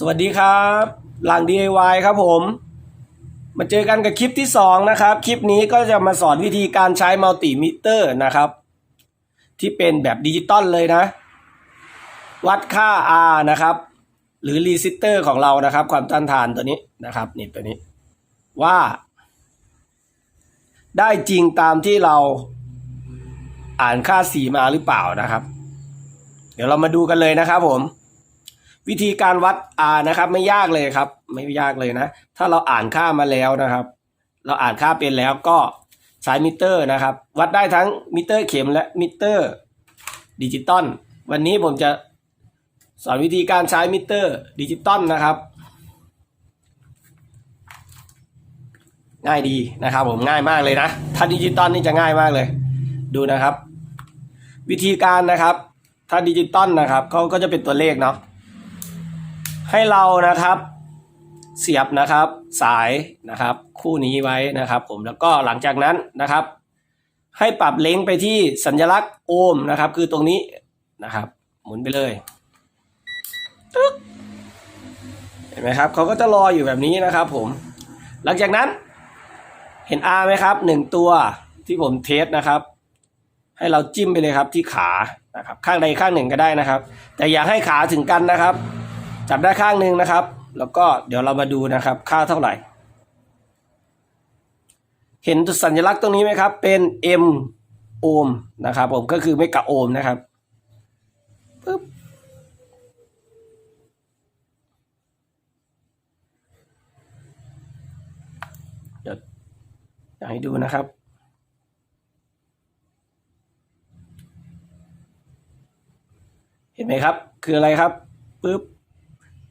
สวัสดีครับ หลัง DIY ครับผม มาเจอกันกับคลิปที่สองนะครับ คลิปนี้ก็จะมาสอนวิธีการใช้มัลติมิเตอร์นะครับ ที่เป็นแบบดิจิตอลเลยนะ วัดค่า R นะครับ หรือรีซิสเตอร์ของเรานะครับ ความต้านทานตัวนี้นะครับนี่ตัวนี้ ว่า ได้จริงตามที่เราอ่านค่าสีมาหรือเปล่านะครับ เดี๋ยวเรามาดูกันเลยนะครับผม วิธีการวัด R นะครับไม่ยากเลยครับ ไม่ยากเลยนะ ถ้าเราอ่านค่ามาแล้วนะครับ เราอ่านค่าเป็นแล้วก็ใช้มิเตอร์นะครับ วัดได้ทั้งมิเตอร์เข็มและมิเตอร์ดิจิตอลวันนี้ผมจะสอนวิธีการใช้มิเตอร์ดิจิตอลนะครับ ง่ายดีนะครับ ผมง่ายมากเลยนะถ้าดิจิตอลนี่จะง่ายมากเลย ดูนะครับ วิธีการนะครับ ถ้าดิจิตอลนะครับเขาก็จะเป็นตัวเลขเนาะ ให้เรานะครับเสียบนะครับสายนะครับ คู่นี้ไว้นะครับ ผมแล้วก็หลังจากนั้นนะครับ ให้ปรับเล้งไปที่สัญลักษณ์โอห์มนะครับ คือตรงนี้นะครับ หมุนไปเลยเห็นไหมครับเขาก็จะรออยู่แบบนี้นะครับ ผม หลังจากนั้น เห็น R ไหมครับหนึ่งตัวที่ผมเทสนะครับ ให้เราจิ้มไปเลยครับที่ขานะครับ ข้างใดข้างหนึ่งก็ได้นะครับ แต่อย่าให้ขาถึงกันนะครับ จับได้ข้างหนึ่งนะครับ แล้วก็เดี๋ยวเรามาดูนะครับค่าเท่าไหร่ เห็นสัญลักษณ์ตรงนี้ไหมครับ เป็น M โอห์มนะครับผมก็คือไม่กะโอห์มนะครับปึ๊บเดี๋ยวอยากให้ดูนะครับ เห็นไหมครับ คืออะไรครับปึ๊บ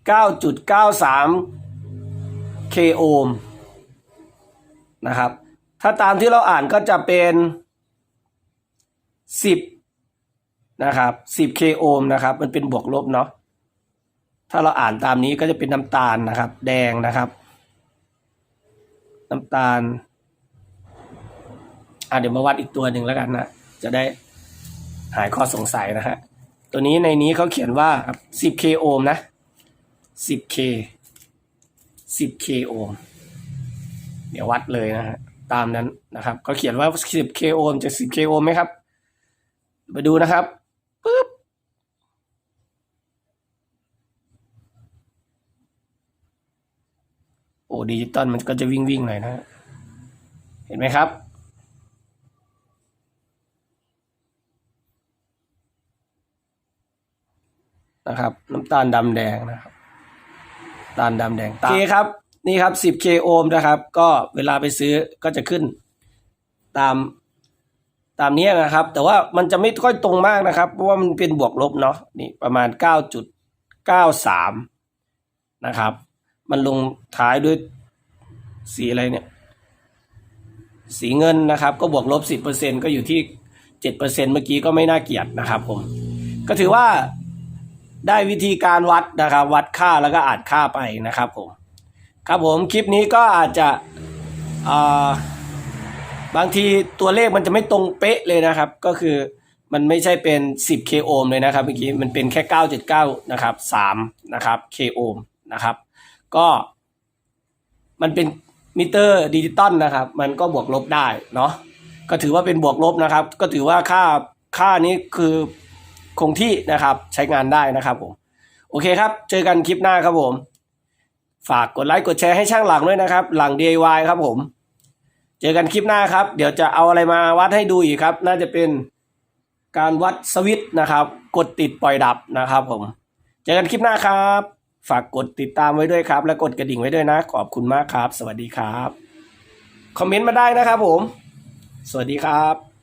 9.93 k โอห์มนะครับ ถ้าตามที่เราอ่านก็จะเป็น 10 นะครับ 10 k โอห์มนะครับ มันเป็นบวกลบเนาะ ถ้าเราอ่านตามนี้ก็จะเป็นน้ำตาลนะครับ แดงนะครับ น้ำตาล อะเดี๋ยวมาวัดอีกตัวหนึ่งแล้วกันนะ จะได้หายข้อสงสัยนะฮะ ตัวนี้ในนี้เขาเขียนว่า 10 k โอห์มนะ 10k 10k โอห์มเดี๋ยววัดเลยนะฮะตามนั้นนะครับเขาเขียนว่า 10k โอห์มจะ 10k โอห์มไหมครับ มาดูนะครับปึ๊บโอ้ดิจิตอลมันก็จะวิ่งวิ่งหน่อยนะฮะเห็นไหมครับ นะครับ น้ำตาลดำแดงนะครับ ตาลดำแดงโอเคครับ นี่ครับ 10k โอห์มนะครับ ก็เวลาไปซื้อก็จะขึ้นตามตามนี้นะครับ แต่ว่ามันจะไม่ค่อยตรงมากนะครับ เพราะว่ามันเป็นบวกลบเนาะนี่ประมาณ 9.93 นะครับ มันลงท้ายด้วยสีอะไรเนี่ย สีเงินนะครับ ก็บวกลบ 10%ก็อยู่ที่ 7%เมื่อกี้ก็ไม่น่าเกลียดนะครับผม ก็ถือว่า ได้วิธีการวัดนะครับ วัดค่าแล้วก็อ่านค่าไปนะครับผมครับผมคลิปนี้ก็อาจจะอ่าบางทีตัวเลขมันจะไม่ตรงเป๊ะเลยนะครับ ก็คือมันไม่ใช่เป็น 10 k โอห์มเลยนะครับเมื่อกี้มันเป็นแค่9.9นะครับ3นะครับ k โอห์มนะครับ ก็มันเป็นมิเตอร์ดิจิตอลนะครับ มันก็บวกลบได้เนาะก็ถือว่าเป็นบวกลบนะครับ ก็ถือว่าค่าค่านี้คือ คงที่นะครับใช้งานได้นะครับผมโอเคครับ เจอกันคลิปหน้าครับผม ฝากกดไลค์กดแชร์ให้ช่างหลังด้วยนะครับ หลัง DIY ครับผม เจอกันคลิปหน้าครับ เดี๋ยวจะเอาอะไรมาวัดให้ดูอีกครับ น่าจะเป็นการวัดสวิตช์นะครับ กดติดปล่อยดับนะครับผม เจอกันคลิปหน้าครับ ฝากกดติดตามไว้ด้วยครับ และกดกระดิ่งไว้ด้วยนะ ขอบคุณมากครับ สวัสดีครับ คอมเมนต์มาได้นะครับผม สวัสดีครับ